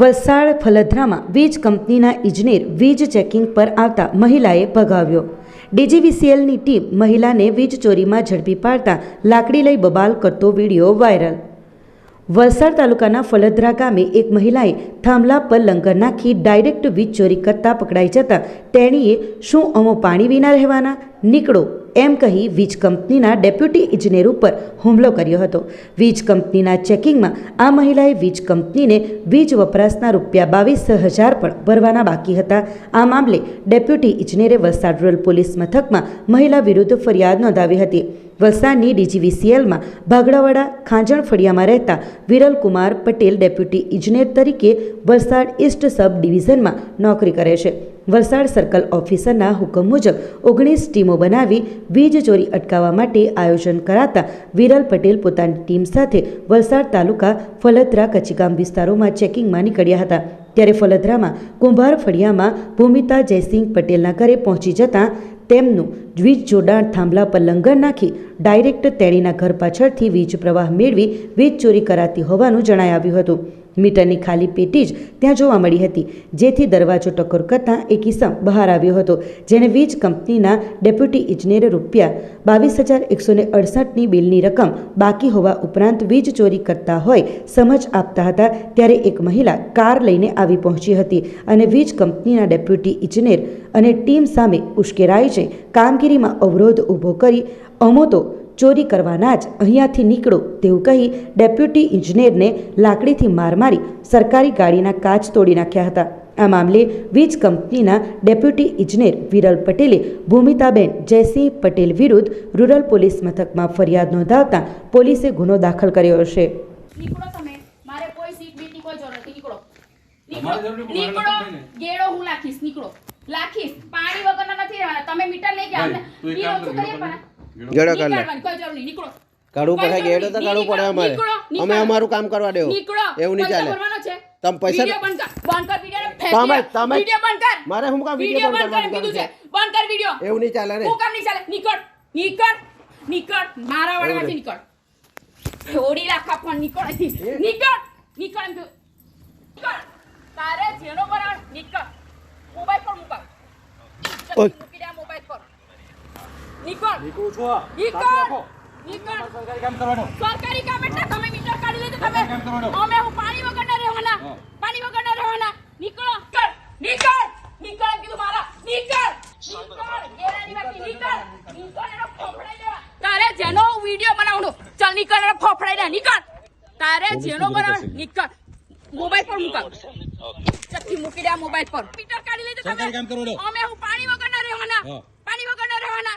વલસાડ ફલદ્રામાં વીજ કંપનીના ઇજનેર વીજ ચેકિંગ પર આવતા મહિલાએ ભગાવ્યો ડીજીવીસીએલની ટીમ મહિલાને વીજ ચોરીમાં ઝડપી પાડતા લાકડી લઈ બબાલ કરતો વીડિયો વાયરલ. વલસાડ તાલુકાના ફલદ્રા ગામે એક મહિલાએ થાંભલા પર લંગર નાખી ડાયરેક્ટ વીજ ચોરી કરતા પકડાઈ જતા તેણીએ શું અમો પાણી વિના રહેવાના? નીકળો. એમ કહી વીજ કંપનીના ડેપ્યુટી ઇજનેર ઉપર હુમલો કર્યો હતો. વીજ કંપનીના ચેકિંગમાં આ મહિલાએ વીજ કંપનીને વીજ વપરાશના રૂપિયા બાવીસ હજાર પણ ભરવાના બાકી હતા. આ મામલે ડેપ્યુટી ઇજનેરે વલસાડ રૂરલ પોલીસ મથકમાં મહિલા વિરુદ્ધ ફરિયાદ નોંધાવી હતી. વલસાડની ડીજીવીસીએલમાં ભાગડાવાડા ખાંજણ ફળિયામાં રહેતા વિરલકુમાર પટેલ ડેપ્યુટી ઇજનેર તરીકે વલસાડ ઈસ્ટ સબ ડિવિઝનમાં નોકરી કરે છે. વલસાડ સર્કલ ઓફિસરના હુકમ મુજબ ઓગણીસ ટીમો બનાવી વીજ ચોરી અટકાવવા માટે આયોજન કરાતા વિરલ પટેલ પોતાની ટીમ સાથે વલસાડ તાલુકા ફલદરા કચીગામ વિસ્તારોમાં ચેકિંગમાં નીકળ્યા હતા. ત્યારે ફલદ્રામાં કુંભાર ફળિયામાં ભૂમિતા જયસિંહ પટેલના ઘરે પહોંચી જતાં તેમનું વીજ જોડાણ થાંભલા પર લંગર નાખી ડાયરેક્ટ તેણીના ઘર પાછળથી વીજ પ્રવાહ મેળવી વીજ ચોરી કરાતી હોવાનું જણાઈ આવ્યું હતું. મીટરની ખાલી પેટી જ ત્યાં જોવા મળી હતી. જેથી દરવાજો ટકોર કરતાં એક ઇસમ બહાર આવ્યો હતો, જેણે વીજ કંપનીના ડેપ્યુટી ઇજનેરે રૂપિયા બાવીસ હજાર એકસો ને અડસઠની બિલની રકમ બાકી હોવા ઉપરાંત વીજ ચોરી કરતા હોય સમજ આપતા હતા ત્યારે એક મહિલા કાર લઈને આવી પહોંચી હતી અને વીજ કંપનીના ડેપ્યુટી ઇજનેર અને ટીમ સામે ઉશ્કેરાઈ છે કામગીરીમાં અવરોધ ઊભો કરી અમો તો ચોરી કરવાના જ અહીંયાથી નીકળો તેવું કહી ડેપ્યુટી ઇજનેરને લાકડીથી માર મારી સરકારી ગાડીના કાચ તોડી નાખ્યા હતા. આ મામલે વીજ કંપનીના ડેપ્યુટી ઇજનેર વિરલ પટેલે ભૂમિતાબેન જયસિંહ પટેલ વિરુદ્ધ રૂરલ પોલીસ મથકમાં ફરિયાદ નોંધાવતા પોલીસે ગુનો દાખલ કર્યો છે. નીકળો તમે. મારે કોઈ સીટ બીટની કોઈ જરૂર નથી. નીકળો. તમારે જરૂર નથી, નીકળો. મારે લખવું નહીં. ગેડો હું લાખીશ નીકળો. લાખીશ. પાણી વગરના નથી રહેવાના. તમે મીટર લઈ ગયા. ગેડો કર લે. કોઈ જરૂર નહીં. નીકળો. કાઢવું પડે ગેડો તો કાઢવું પડે અમારે. અમે અમારું કામ કરવા દેવો એવું નહીં ચાલે. તમે પૈસા- તમે- તમે- મારે શું કામ વિડિયો બંધ કરવાનું કીધું છે? છે? બંધ કર વિડિયો. એવું નહીં ચાલે ને? હું કામ નહીં ચાલે. નીકળ નીકળ નીકળ. મારા વાળામાંથી નીકળ. ઓડી રાખા પણ નીકળ અહીંથી. નીકળ નીકળ એમ નીકળ. તારે જેનો બરાબર નીકળ. મોબાઈલ પર મુકાવ. ઓય. મૂકી દે આ મોબાઈલ પર નીકળ નીકળું છું? નીકળ નીકળ સરકારી કામ કરવાનું. સરકારી કામ એટલે તમે મીટર કાઢી લીધું તમે. કામ કરવાનો? અમે હું પાણી વગરના રહેવાના. પાણી પાણી વગરના રહેવાના. નીકળો નીકળ નીકળ કીધું મારા. નીકળ તારે જેનો વિડિયો બનાવવાનો. ચાલ નીકળ એનો ફોફડાઈ દે નીકળ તારે જેનો બનાવ નીકળ મોબાઈલ પર મૂકા. ચક્કી મૂકી દે મોબાઈલ પર. મીટર કાઢી કામ તમે. કરવાનો. અમે હું પાણી વગરના રહેવાના હા. પાણી વગરના રહેવાના